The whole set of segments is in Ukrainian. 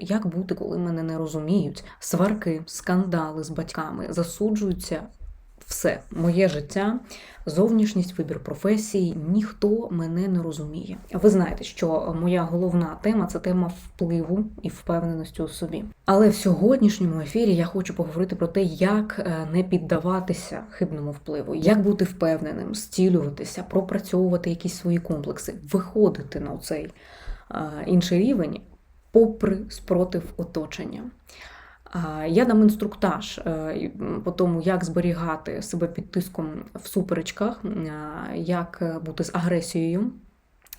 Як бути, коли мене не розуміють? Сварки, скандали з батьками засуджуються все, моє життя, зовнішність, вибір професії, ніхто мене не розуміє. Ви знаєте, що моя головна тема це тема впливу і впевненості у собі. Але в сьогоднішньому ефірі я хочу поговорити про те, як е, не піддаватися хибному впливу, як бути впевненим, зцілюватися, пропрацьовувати якісь свої комплекси, виходити на цей інший рівень, попри спротив оточення. Я дам інструктаж е, по тому, як зберігати себе під тиском в суперечках, як е, бути з агресією.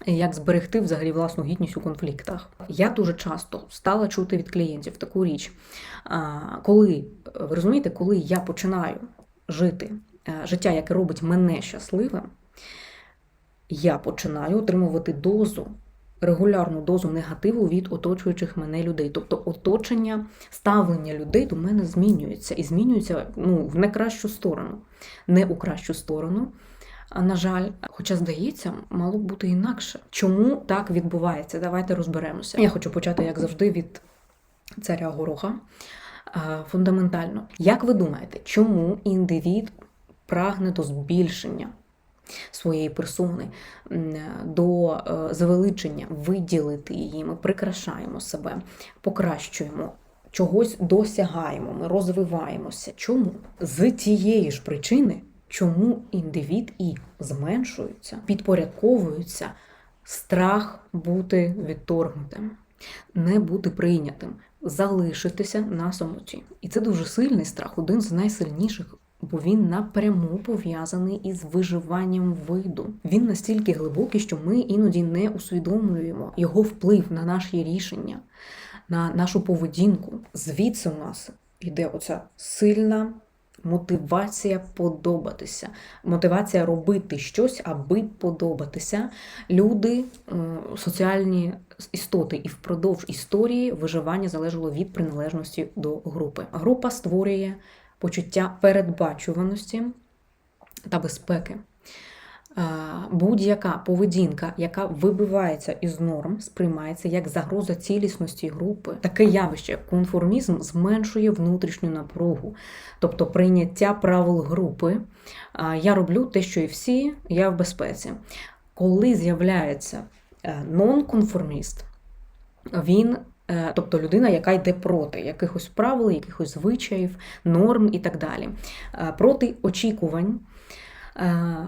Як зберегти взагалі власну гідність у конфліктах? Я дуже часто стала чути від клієнтів таку річ. Коли ви розумієте, коли я починаю жити е, життя, яке робить мене щасливим, я починаю отримувати дозу, регулярну дозу негативу від оточуючих мене людей. Тобто оточення, ставлення людей до мене змінюється і змінюється ну, в не кращу сторону, не у кращу сторону. А, На жаль, хоча здається, мало б бути інакше. Чому так відбувається? Давайте розберемося. Я хочу почати, як завжди, від царя Гороха. Фундаментально, як ви думаєте, чому індивід прагне до збільшення своєї персони, до е, звеличення, виділити її, ми прикрашаємо себе, покращуємо, чогось досягаємо, ми розвиваємося. Чому? З тієї ж причини, чому індивід і зменшується, підпорядковується страх бути відторгнутим, не бути прийнятим, залишитися на самоті. І це дуже сильний страх, один з найсильніших бо він напряму пов'язаний із виживанням виду. Він настільки глибокий, що ми іноді не усвідомлюємо його вплив на наші рішення, на нашу поведінку. Звідси у нас йде оця сильна. Мотивація подобатися, мотивація робити щось, аби подобатися. Люди е, соціальні істоти, і впродовж історії виживання залежало від приналежності до групи. Група створює почуття передбачуваності та безпеки. Е, Будь-яка поведінка, яка вибивається із норм, сприймається як загроза цілісності групи. Таке явище, як конформізм, зменшує внутрішню напругу, тобто прийняття правил групи. Е, Я роблю те, що і всі, я в безпеці. Коли з'являється е, нонконформіст, він тобто людина, яка йде проти якихось правил, якихось звичаїв, норм і так далі. Е, проти очікувань. Е,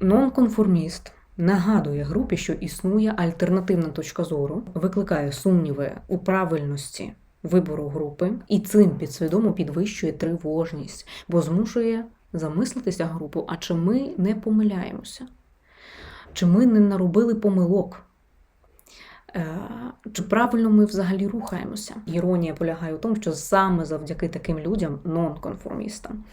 нонконформіст нагадує групі, що існує альтернативна точка зору, викликає сумніви у правильності вибору групи, і цим підсвідомо підвищує тривожність, бо змушує замислитися групу, а чи ми не помиляємося? Чи ми не наробили помилок? Е, чи правильно ми взагалі рухаємося? Іронія полягає у тому, що саме завдяки таким людям, нонконформістам,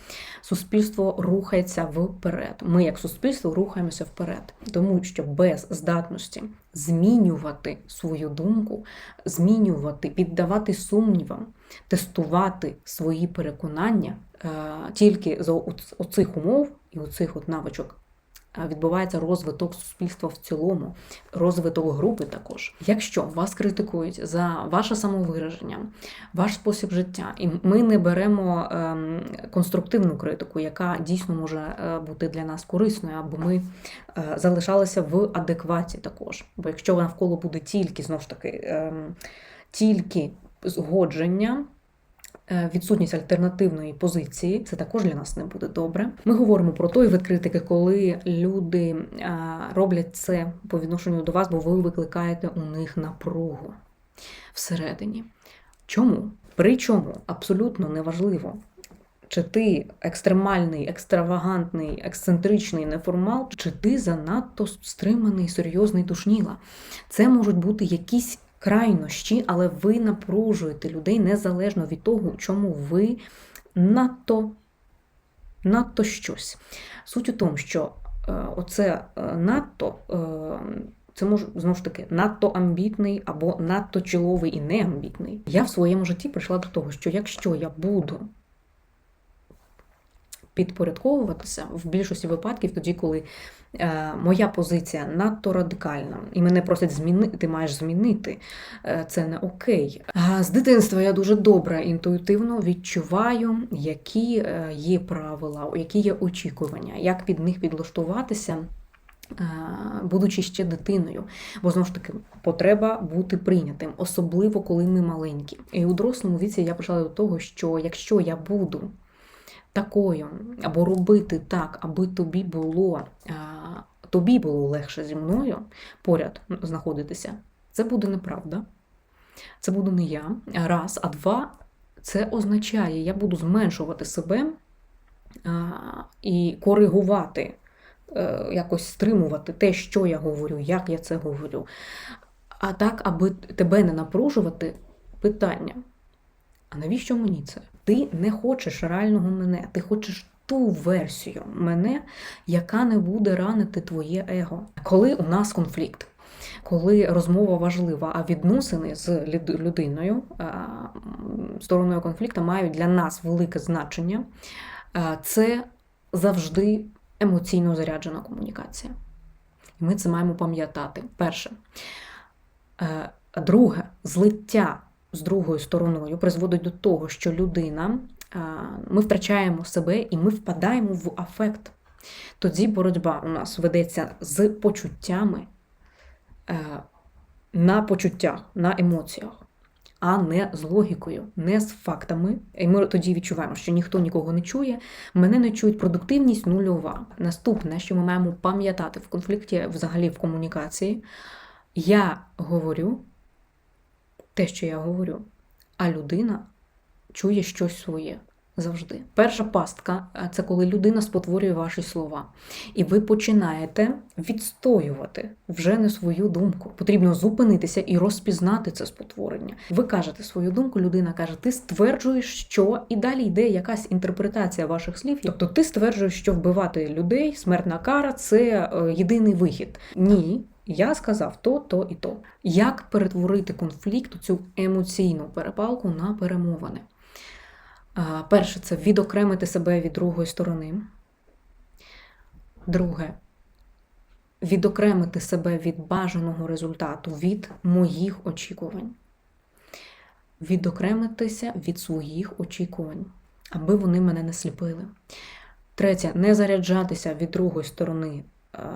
суспільство рухається вперед. Ми, як суспільство, рухаємося вперед, тому що без здатності змінювати свою думку, змінювати, піддавати сумнівам, тестувати свої переконання е, тільки за оцих умов і оцих от навичок відбувається розвиток суспільства в цілому, розвиток групи також. Якщо вас критикують за ваше самовираження, ваш спосіб життя, і ми не беремо ем, конструктивну критику, яка дійсно може е, бути для нас корисною, аби ми е, залишалися в адекваті також. Бо якщо навколо буде тільки знову ж таки ем, тільки згодження. Е, відсутність альтернативної позиції, це також для нас не буде добре. Ми говоримо про той вид критики, коли люди е, роблять це по відношенню до вас, бо ви викликаєте у них напругу всередині. Чому? Причому абсолютно неважливо. Чи ти екстремальний, екстравагантний, ексцентричний неформал, чи ти занадто стриманий, серйозний душніла. Це можуть бути якісь крайнощі, але ви напружуєте людей незалежно від того, чому ви надто надто щось. Суть у тому, що е, оце е, надто. Е, це може знову ж таки надто амбітний або надто чоловий і неамбітний. Я в своєму житті прийшла до того, що якщо я буду підпорядковуватися в більшості випадків, тоді, коли е, моя позиція надто радикальна, і мене просять змінити, ти маєш змінити. Е, це не окей. З дитинства я дуже добре інтуїтивно відчуваю, які е, є правила, які є очікування, як під них підлаштуватися. Будучи ще дитиною, бо знову ж таки потреба бути прийнятим, особливо коли ми маленькі. І у дорослому віці я почала до того, що якщо я буду такою, або робити так, аби тобі було, тобі було легше зі мною поряд знаходитися, це буде неправда. Це буду не я. Раз, а два, це означає, я буду зменшувати себе і коригувати, е, якось стримувати те, що я говорю, як я це говорю. А так, аби тебе не напружувати, питання. А навіщо мені це? Ти не хочеш реального мене, ти хочеш ту версію мене, яка не буде ранити твоє его. Коли у нас конфлікт, коли розмова важлива, а відносини з людиною, стороною конфлікту мають для нас велике значення, це завжди емоційно заряджена комунікація. І ми це маємо пам'ятати. Перше. Е, Друге, злиття з другою стороною призводить до того, що людина, ми втрачаємо себе і ми впадаємо в афект. Тоді боротьба у нас ведеться з почуттями е, на почуттях, на емоціях, а не з логікою, не з фактами. І ми тоді відчуваємо, що ніхто нікого не чує, мене не чують, продуктивність нульова. Наступне, що ми маємо пам'ятати в конфлікті, взагалі в комунікації, я говорю те, що я говорю, а людина чує щось своє завжди. Перша пастка це коли людина спотворює ваші слова, і ви починаєте відстоювати вже не свою думку. Потрібно зупинитися і розпізнати це спотворення. Ви кажете свою думку, людина каже, ти стверджуєш, що і далі йде якась інтерпретація ваших слів. Тобто ти стверджуєш, що вбивати людей, смертна кара це е, єдиний вихід. Ні. Я сказав то, то і то. Як перетворити конфлікт, цю емоційну перепалку на перемовини? Перше, це відокремити себе від другої сторони. Друге, відокремити себе від бажаного результату, від моїх очікувань. Відокремитися від своїх очікувань, аби вони мене не сліпили. Третє, не заряджатися від другої сторони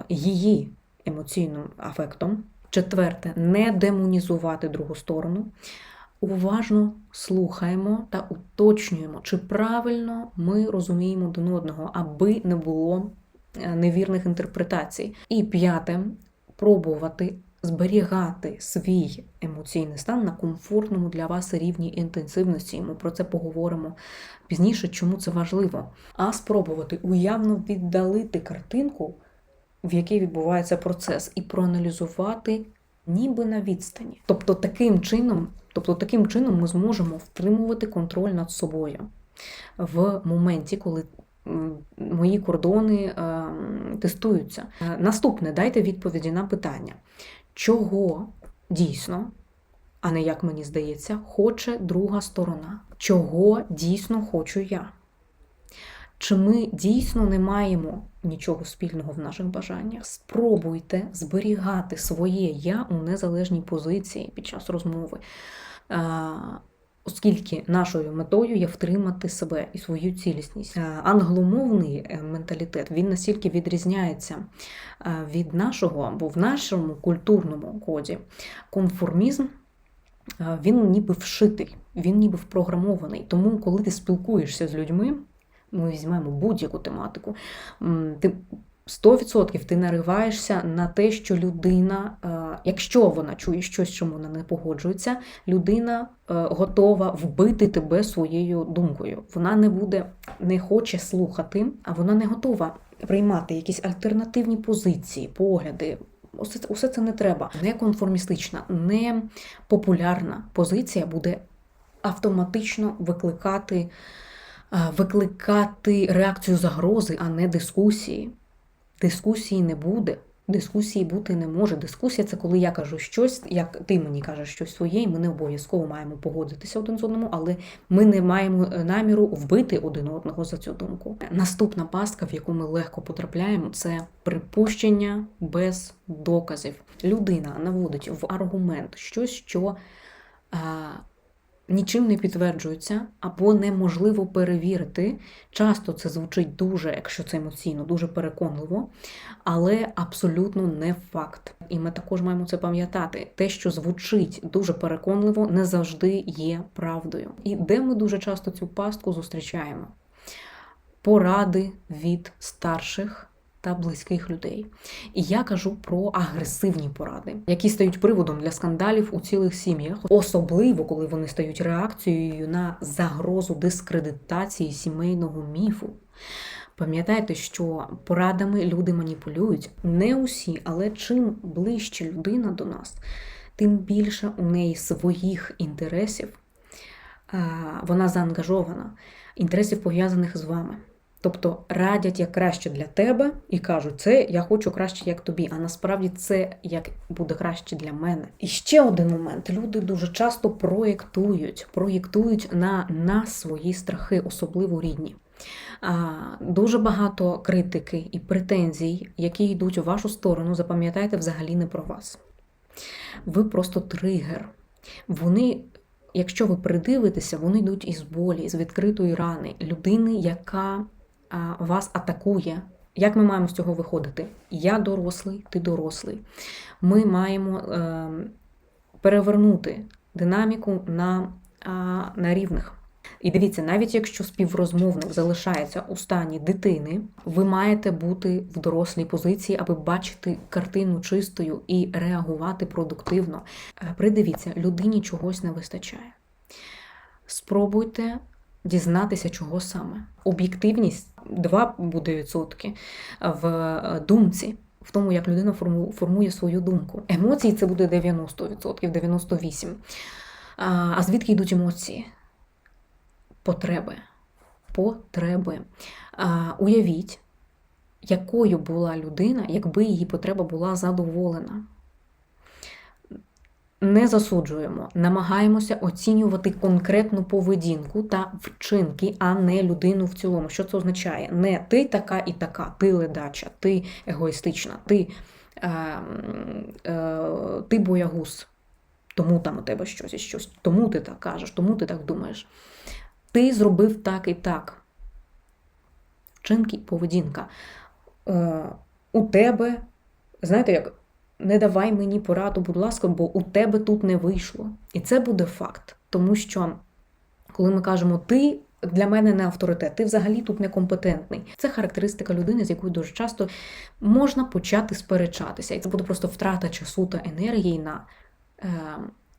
її емоційним афектом. Четверте, не демонізувати другу сторону. Уважно слухаємо та уточнюємо, чи правильно ми розуміємо один одного, аби не було е, невірних інтерпретацій. І п'яте, пробувати зберігати свій емоційний стан на комфортному для вас рівні інтенсивності. Ми про це поговоримо пізніше, чому це важливо. А спробувати уявно віддалити картинку в якій відбувається процес, і проаналізувати ніби на відстані. Тобто таким чином, тобто таким чином ми зможемо втримувати контроль над собою в моменті, коли мої кордони е, тестуються. Е, Наступне дайте відповіді на питання, чого дійсно, а не як мені здається, хоче друга сторона, чого дійсно хочу я. Чи ми дійсно не маємо нічого спільного в наших бажаннях? Спробуйте зберігати своє я у незалежній позиції під час розмови, оскільки нашою метою є втримати себе і свою цілісність. Англомовний е, менталітет він настільки відрізняється від нашого, бо в нашому культурному коді конформізм. Він ніби вшитий, він ніби впрограмований. Тому, коли ти спілкуєшся з людьми, ми візьмемо будь-яку тематику, ти 100% ти нариваєшся на те, що людина, е, якщо вона чує щось, чому вона не погоджується, людина е, готова вбити тебе своєю думкою. Вона не буде, не хоче слухати, а вона не готова приймати якісь альтернативні позиції, погляди. Усе, усе це не треба. Неконформістична, не популярна позиція буде автоматично викликати викликати реакцію загрози, а не дискусії. Дискусії не буде, Дискусії бути не може. Дискусія це коли я кажу щось, як ти мені кажеш щось своє, і ми не обов'язково маємо погодитися один з одному, але ми не маємо е, наміру вбити один одного за цю думку. Наступна пастка, в яку ми легко потрапляємо, це припущення без доказів. Людина наводить в аргумент щось, що нічим не підтверджується або неможливо перевірити. Часто це звучить дуже, якщо це емоційно, дуже переконливо, але абсолютно не факт. І ми також маємо це пам'ятати. Те, що звучить дуже переконливо, не завжди є правдою. І де ми дуже часто цю пастку зустрічаємо? Поради від старших та близьких людей. І я кажу про агресивні поради, які стають приводом для скандалів у цілих сім'ях, особливо коли вони стають реакцією на загрозу дискредитації сімейного міфу. Пам'ятайте, що порадами люди маніпулюють не усі, але чим ближче людина до нас, тим більше у неї своїх інтересів, вона заангажована, інтересів пов'язаних з вами. Тобто радять як краще для тебе і кажуть, це я хочу краще, як тобі. А насправді це як буде краще для мене. І ще один момент: люди дуже часто проєктують, проєктують на нас свої страхи, особливо рідні. А, Дуже багато критики і претензій, які йдуть у вашу сторону, запам'ятайте взагалі не про вас. Ви просто тригер. Вони. Якщо ви придивитеся, вони йдуть із болі, з відкритої рани людини, яка вас атакує. Як ми маємо з цього виходити? Я дорослий, ти дорослий. Ми маємо е, перевернути динаміку на, на рівних. І дивіться, навіть якщо співрозмовник залишається у стані дитини, ви маєте бути в дорослій позиції, аби бачити картину чистою і реагувати продуктивно. Е, придивіться, людині чогось не вистачає. Спробуйте дізнатися, чого саме. Об'єктивність 2 буде відсотки в е, думці. В тому, як людина формує свою думку. Емоції це буде 90%, 98%. А звідки йдуть емоції? Потреби. Потреби. А, Уявіть, якою була людина, якби її потреба була задоволена не засуджуємо, намагаємося оцінювати конкретну поведінку та вчинки, а не людину в цілому. Що це означає? Не ти така і така, ти ледача, ти егоїстична, ти е, е, ти боягуз, тому там у тебе щось і щось, тому ти так кажеш, тому ти так думаєш. Ти зробив так і так. Вчинки поведінка. Е, У тебе, знаєте, як не давай мені пораду, будь ласка, бо у тебе тут не вийшло. І це буде факт. Тому що, коли ми кажемо ти. Для мене не авторитет, ти взагалі тут некомпетентний. Це характеристика людини, з якою дуже часто можна почати сперечатися. І це буде просто втрата часу та енергії на е,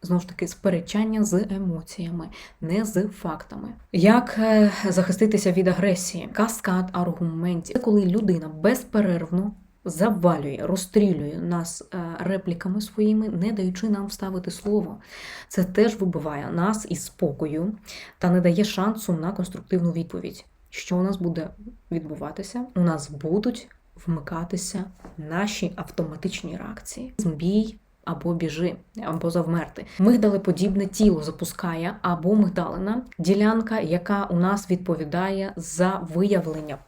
знову ж таки сперечання з емоціями, не з фактами. Як е, захиститися від агресії? Каскад аргументів. Це коли людина безперервно завалює, розстрілює нас е, репліками своїми, не даючи нам вставити слово. Це теж вибиває нас із спокою та не дає шансу на конструктивну відповідь. Що у нас буде відбуватися? У нас будуть вмикатися наші автоматичні реакції. Збій або біжи, або завмерти. Мигдалеподібне тіло запускає або мигдалина ділянка, яка у нас відповідає за виявлення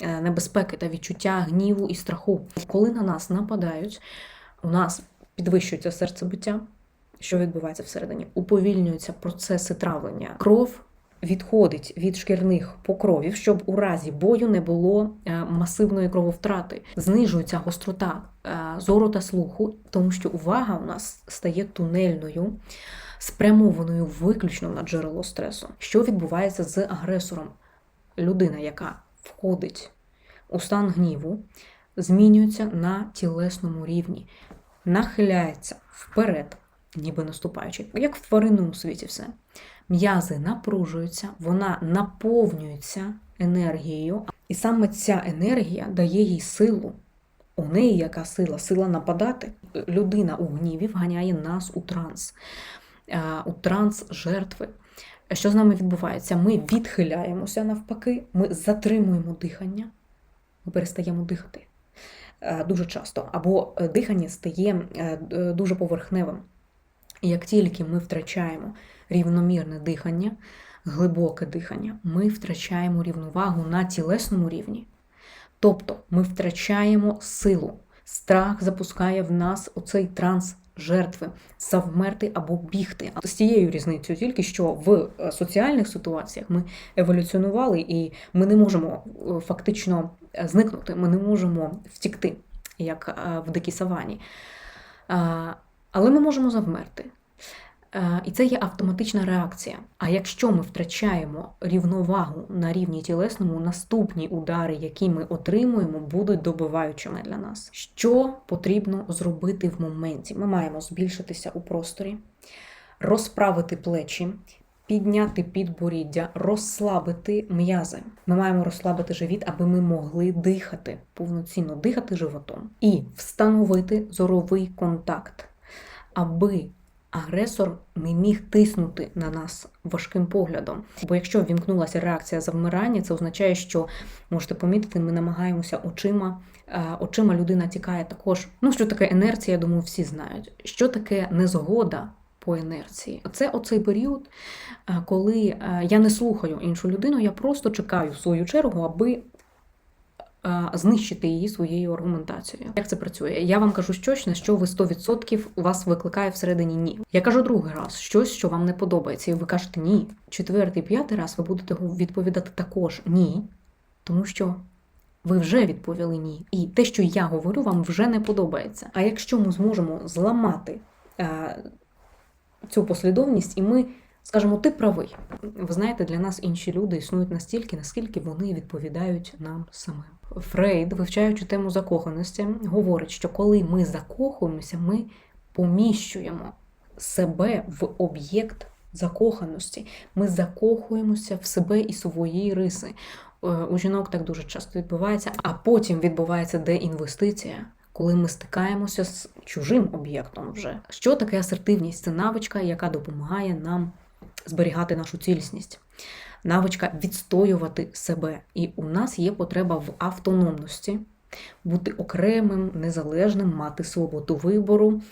небезпеки та відчуття гніву і страху. Коли на нас нападають, у нас підвищується серцебиття. Що відбувається всередині? Уповільнюються процеси травлення. Кров відходить від шкірних покровів, щоб у разі бою не було е, масивної крововтрати. Знижується гострота е, зору та слуху, тому що увага у нас стає тунельною, спрямованою виключно на джерело стресу. Що відбувається з агресором? Людина, яка входить у стан гніву, змінюється на тілесному рівні, нахиляється вперед, ніби наступаючи, як в тваринному світі все. М'язи напружуються, вона наповнюється енергією, і саме ця енергія дає їй силу. У неї яка сила? Сила нападати. Людина у гніві вганяє нас у транс, у транс жертви. Що з нами відбувається? Ми відхиляємося навпаки, ми затримуємо дихання, ми перестаємо дихати. е, дуже часто, або е, дихання стає е, дуже поверхневим. І як тільки ми втрачаємо рівномірне дихання, глибоке дихання, ми втрачаємо рівновагу на тілесному рівні. Тобто ми втрачаємо силу. Страх запускає в нас оцей транс жертви завмерти або бігти. З тією різницею, тільки що в е, соціальних ситуаціях ми еволюціонували і ми не можемо е, фактично е, зникнути, ми не можемо втікти, як в дикій савані. Але ми можемо завмерти. Е, І це є автоматична реакція. А якщо ми втрачаємо рівновагу на рівні тілесному, наступні удари, які ми отримуємо, будуть добиваючими для нас. Що потрібно зробити в моменті? Ми маємо збільшитися у просторі, розправити плечі. Підняти підборіддя, розслабити м'язи. Ми маємо розслабити живіт, аби ми могли дихати повноцінно дихати животом і встановити зоровий контакт, аби агресор не міг тиснути на нас важким поглядом. Бо якщо ввімкнулася реакція завмирання, це означає, що можете помітити, ми намагаємося очима. е, Очима людина тікає також. Ну, що таке інерція, я думаю, всі знають. Що таке незгода по інерції? Це оцей період, е, коли е, я не слухаю іншу людину, я просто чекаю в свою чергу, аби знищити її своєю аргументацією. Як це працює? Я вам кажу щось, на що ви 100% у вас викликає всередині ні. Я кажу другий раз щось, що вам не подобається, і ви кажете ні. Четвертий, п'ятий раз ви будете відповідати також ні, тому що. Ви вже відповіли ні. І те, що я говорю, вам вже не подобається. А якщо ми зможемо зламати е, цю послідовність, і ми скажемо, ти правий. Ви знаєте, для нас інші люди існують настільки, наскільки вони відповідають нам самим. Фрейд, вивчаючи тему закоханості, говорить, що коли ми закохуємося, ми поміщуємо себе в об'єкт закоханості. Ми закохуємося в себе і свої риси. Е, У жінок так дуже часто відбувається, а потім відбувається деінвестиція. Коли ми стикаємося з чужим об'єктом, вже що таке асертивність? Це навичка, яка допомагає нам зберігати нашу цілісність, навичка відстоювати себе. І у нас є потреба в автономності, бути окремим, незалежним, мати свободу вибору,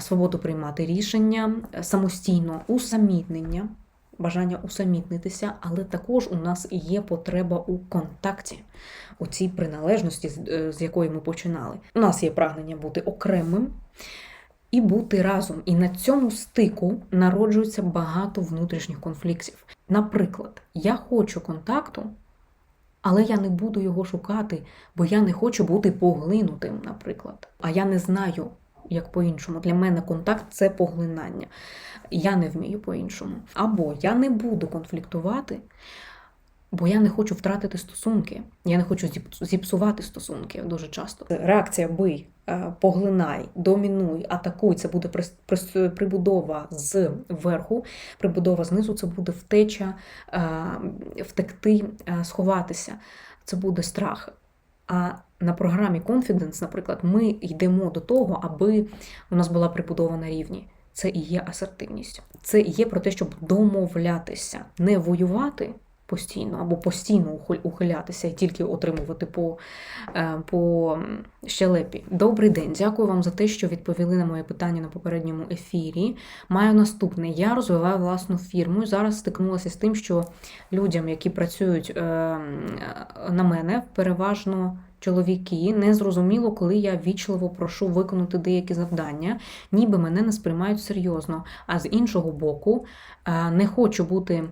свободу приймати рішення самостійно, усамітнення, бажання усамітнитися, але також у нас є потреба у контакті, у цій приналежності, е, з якої ми починали. У нас є прагнення бути окремим. І бути разом. І на цьому стику народжується багато внутрішніх конфліктів. Наприклад, я хочу контакту, але я не буду його шукати, бо я не хочу бути поглинутим, наприклад. А я не знаю, як по-іншому. Для мене контакт це поглинання. Я не вмію по-іншому. Або я не буду конфліктувати, бо я не хочу втратити стосунки. Я не хочу зіпсувати стосунки дуже часто. Реакція бий, е, поглинай, домінуй, атакуй. Це буде прибудова з верху, прибудова знизу це буде втеча, е, втекти, е, сховатися. Це буде страх. А на програмі Confidence, наприклад, ми йдемо до того, аби у нас була прибудова на рівні. Це і є асертивність. Це і є про те, щоб домовлятися, не воювати постійно або постійно ухилятися і тільки отримувати по, е, по щелепі. Добрий день, дякую вам за те, що відповіли на моє питання на попередньому ефірі. Маю наступне. Я розвиваю власну фірму і зараз стикнулася з тим, що людям, які працюють е, на мене, переважно. Чоловіки не зрозуміло, коли я вічливо прошу виконати деякі завдання, ніби мене не сприймають серйозно. А з іншого боку, е, не хочу бути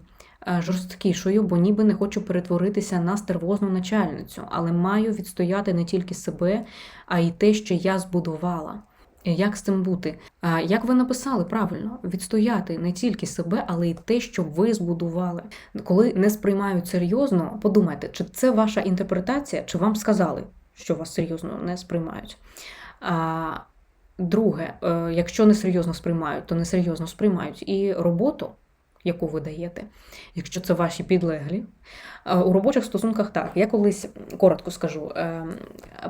жорсткішою, бо ніби не хочу перетворитися на стервозну начальницю, але маю відстояти не тільки себе, а й те, що я збудувала. Як з цим бути? Як ви написали правильно, відстояти не тільки себе, але й те, що ви збудували. Коли не сприймають серйозно, подумайте, чи це ваша інтерпретація, чи вам сказали, що вас серйозно не сприймають. Друге, е, якщо не серйозно сприймають, то не серйозно сприймають і роботу, яку ви даєте, якщо це ваші підлеглі. Е, У робочих стосунках так. Я колись коротко скажу, е,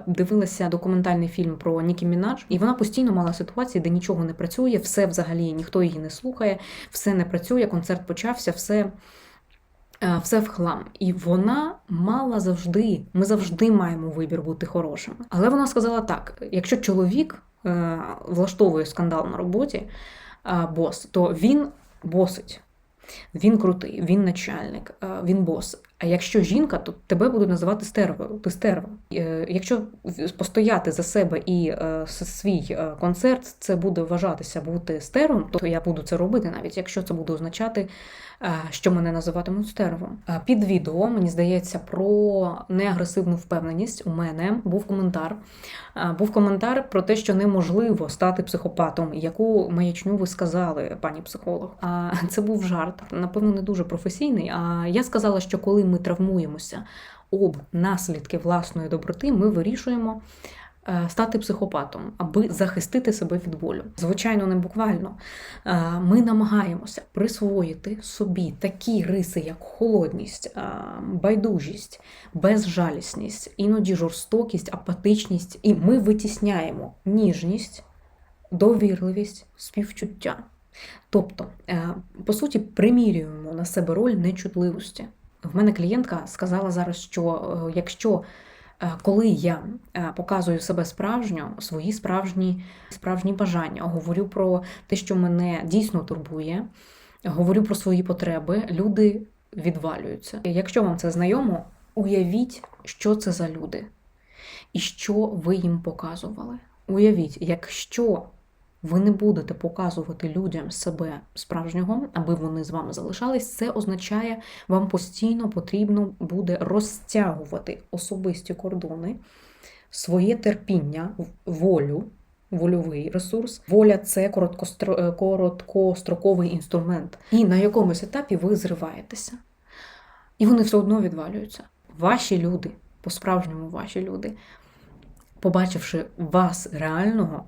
дивилася документальний фільм про Нікі Мінадж, і вона постійно мала ситуації, де нічого не працює, все взагалі ніхто її не слухає, все не працює, концерт почався, все. е, все в хлам. І вона мала завжди, ми завжди маємо вибір бути хорошими. Але вона сказала так: якщо чоловік влаштовує скандал на роботі, бос, то він босить. Він крутий, він начальник, е, він бос. А якщо жінка, то тебе будуть називати стервою. Ти стерва. Е, Якщо постояти за себе і е, свій е, концерт, це буде вважатися бути стервом, то я буду це робити, навіть якщо це буде означати, що мене називатимуть стервом. Під відео, мені здається, про неагресивну впевненість у мене був коментар. Був коментар про те, що неможливо стати психопатом. Яку маячню ви сказали, пані психолог? А це був жарт, напевно, не дуже професійний. А я сказала, що коли ми травмуємося об наслідки власної доброти, ми вирішуємо. е, Стати психопатом, аби захистити себе від болю. Звичайно, не буквально. Е, Ми намагаємося присвоїти собі такі риси, як холодність, е, байдужість, безжалісність, іноді жорстокість, апатичність, і ми витісняємо ніжність, довірливість, співчуття. Тобто, по суті, примірюємо на себе роль нечутливості. В мене клієнтка сказала зараз, що е, якщо е, коли я е, показую себе справжньо, свої справжні, справжні бажання, говорю про те, що мене дійсно турбує, говорю про свої потреби, люди відвалюються. Якщо вам це знайомо, уявіть, що це за люди і що ви їм показували. Уявіть, якщо ви не будете показувати людям себе справжнього, аби вони з вами залишались, це означає, вам постійно потрібно буде розтягувати особисті кордони, своє терпіння, волю. Вольовий ресурс, воля це е, короткостроковий інструмент, і на якомусь етапі ви зриваєтеся, і вони все одно відвалюються. Ваші люди, по-справжньому ваші люди, побачивши вас реального,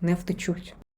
не втечуть.